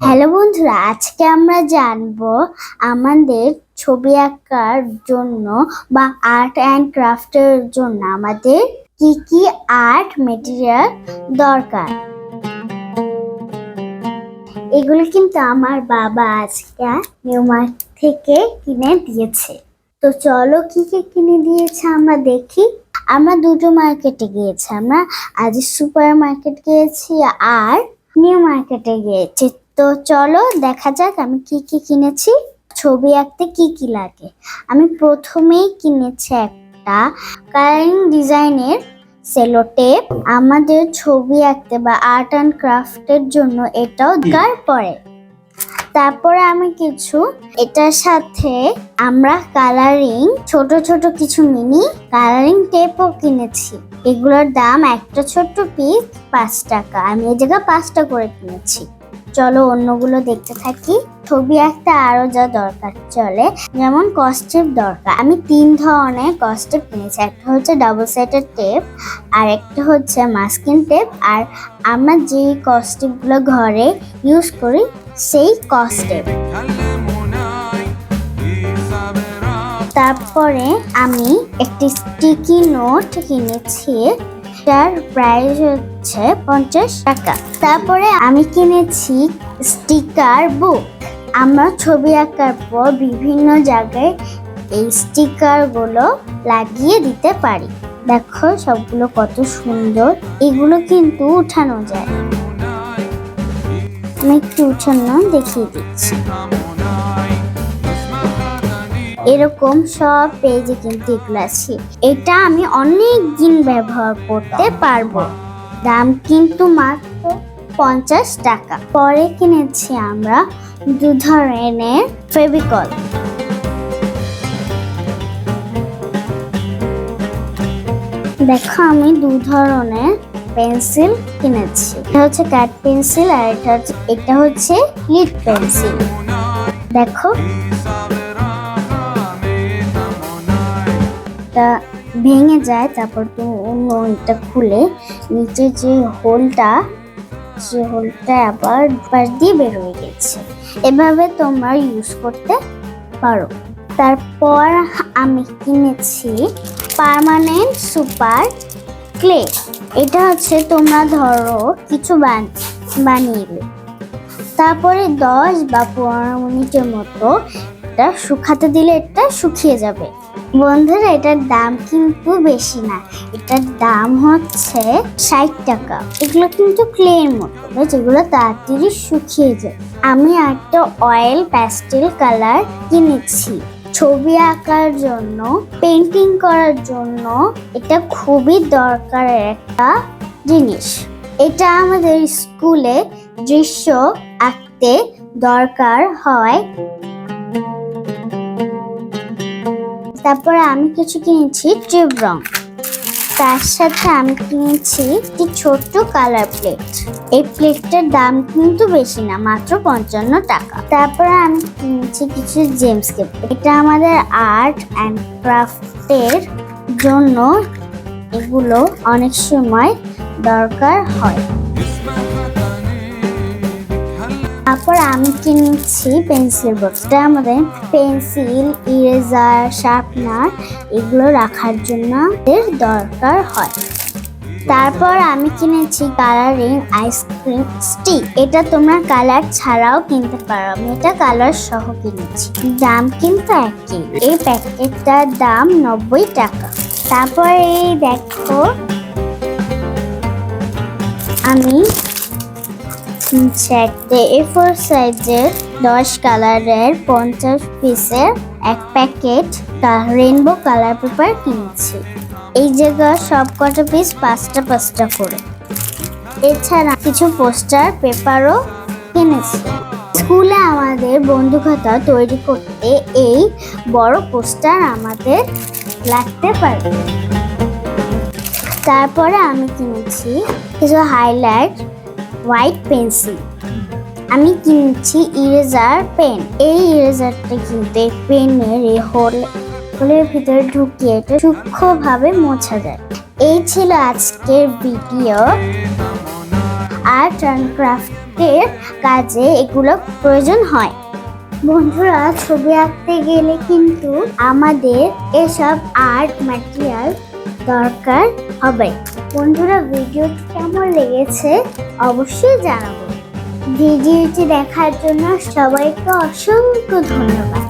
Hello বন্ধুরা, আজকে আমরা জানব আমাদের ছবি আঁকার জন্য বা আর্ট অ্যান্ড ক্রাফটের জন্য আমাদের কি কি আর্ট মেটেরিয়াল দরকার। এগুলো কিন্তু আমার বাবা আজকে নিউ মার্কেট থেকে কিনে দিয়েছে। তো চলো কি কি কিনে দিয়েছে আমরা দেখি। আমরা দুটো মার্কেটে গিয়েছি, আমরা আজ সুপার মার্কেট গিয়েছি আর নিউ মার্কেটে গিয়েছি। তো চলো দেখা যাক আমি কি কি কিনেছি। ছবি আঁকতে কি কি লাগে। আমি প্রথমেই কিনেছি একটা কালারিং ডিজাইনের সেলো টেপ। আমাদের ছবি আঁকতে বা আর্ট অ্যান্ড ক্রাফটের জন্য এটাও দরকার পড়ে। তারপরে আমি কিছু এটার সাথে আমরা কালারিং ছোট ছোট কিছু মিনি কালারিং টেপও কিনেছি। এগুলোর দাম একটা ছোট্ট পিস পাঁচ টাকা। আমি এই জায়গায় পাঁচটা করে কিনেছি। চলো অন্যগুলো দেখতে থাকি। ছবি আঁকতে আরও যা দরকার, চলে। যেমন কস্টেপ দরকার। আমি তিন ধরনের কস্টেপ কিনেছি। একটা হচ্ছে ডাবল সাইডের টেপ আর একটা হচ্ছে মাস্কিন টেপ আর আমরা যে কস্টেপগুলো ঘরে ইউজ করি, সেই কস্টেপ তারপরে আমি একটি স্টিকি নোট কিনেছি। যার প্রাইস হচ্ছে পঞ্চাশ টাকা। তারপরে আমি কিনেছি স্টিকার বুক। আমরা ছবি আঁকার পর বিভিন্ন জায়গায় এই স্টিকারগুলো লাগিয়ে দিতে পারি। দেখো সবগুলো কত সুন্দর। এগুলো কিন্তু উঠানো যায়। আমি একটু উঠানো দেখিয়ে দিচ্ছি। এরকম সব পেজে কিন্তু এগুলো আছে। এটা আমি অনেক দিন ব্যবহার করতে পারব। দাম কিন্তু মাত্র পঞ্চাশ টাকা। পরে কিনেছি আমরা দু ধরনের ফেভিকল। দেখো আমি দু ধরনের পেন্সিল কিনেছি। এটা হচ্ছে কাট পেন্সিল আর এটা হচ্ছে এটা হচ্ছে লিড পেন্সিল। দেখো। এটা ভেঙে যায়, তারপর তুমি অন্য এটা খুলে নিচে যে হোলটা, সে হোলটা আবার পাশ দিয়ে বের হয়ে গেছে। এভাবে তোমরা ইউজ করতে পারো। তারপর আমি কিনেছি পার্মানেন্ট সুপার ক্লে এটা হচ্ছে তোমরা ধরো কিছু বান- বানিয়ে। তারপরে দশ বা পনেরো মিনিটের মতো এটা শুকাতে দিলে এটা শুকিয়ে যাবে। বন্ধুরা, এটার দাম কিন্তু বেশি না। এটার দাম হচ্ছে ষাট টাকা। এগুলো কিন্তু ক্লের মতো যেগুলো তাড়াতাড়ি শুকিয়ে যায়। আমি একটা অয়েল প্যাস্টেল কালার কিনেছি। ছবি আঁকার জন্য পেন্টিং করার জন্য এটা খুবই দরকারের একটা জিনিস। এটা আমাদের স্কুলে দৃশ্য আঁকতে দরকার হয়। তারপরে আমি কিছু কিনেছি টিউব রং। তার সাথে আমি কিনেছি একটি ছোট্ট কালার প্লেট। এই প্লেটটার দাম কিন্তু বেশি না, মাত্র পঞ্চান্ন টাকা। তারপরে আমি কিনেছি কিছু জেমস কেপ। এটা আমাদের আর্ট অ্যান্ড ক্রাফটের জন্য এগুলো অনেক সময় দরকার হয়। তারপর আমি কিনেছি পেন্সিল বক্স এটা আমাদের পেন্সিল, ইরেজার, শার্পনার, এগুলো রাখার জন্য আমাদের দরকার হয়। তারপর আমি কিনেছি কালারিং আইসক্রিম স্টিক। এটা তোমরা কালার ছাড়াও কিনতে পারো। আমি এটা কালার সহ কিনেছি। দাম কিন্তু একই। এই প্যাকেটটার দাম নব্বই টাকা। তারপর এই দেখো আমি একটা এ ফোর সাইজের দশ কালারের পঞ্চাশ পিসের এক প্যাকেট রেনবো কালার পেপার কিনেছি। এই জায়গা সব কটা পিস পাঁচটা পাঁচটা করে। এছাড়া কিছু পোস্টার পেপারও কিনেছি। স্কুলে আমাদের বন্ধুখাতা তৈরি করতে এই বড় পোস্টার আমাদের লাগতে পারে। তারপরে আমি কিনেছি কিছু হাইলাইট হোয়াইট পেন্সিল আমি কিনছি ইরেজার পেন এই ইরেজারটা কিন্তু পেনের হোল হোলের ভিতরে ঢুকিয়ে এটা সূক্ষ্মভাবে মোছা যায়। এই ছিল আজকের ভিডিও আর্ট অ্যান্ড ক্রাফট আর্টের কাজে এগুলো প্রয়োজন হয়। বন্ধুরা, ছবি আঁকতে গেলে কিন্তু আমাদের এসব আর্ট ম্যাটেরিয়াল দরকার হবে। বন্ধুরা ভিডিওটি কেমন লেগেছে অবশ্যই জানাব। ভিডিওটি দেখার জন্য সবাইকে অসংখ্য ধন্যবাদ।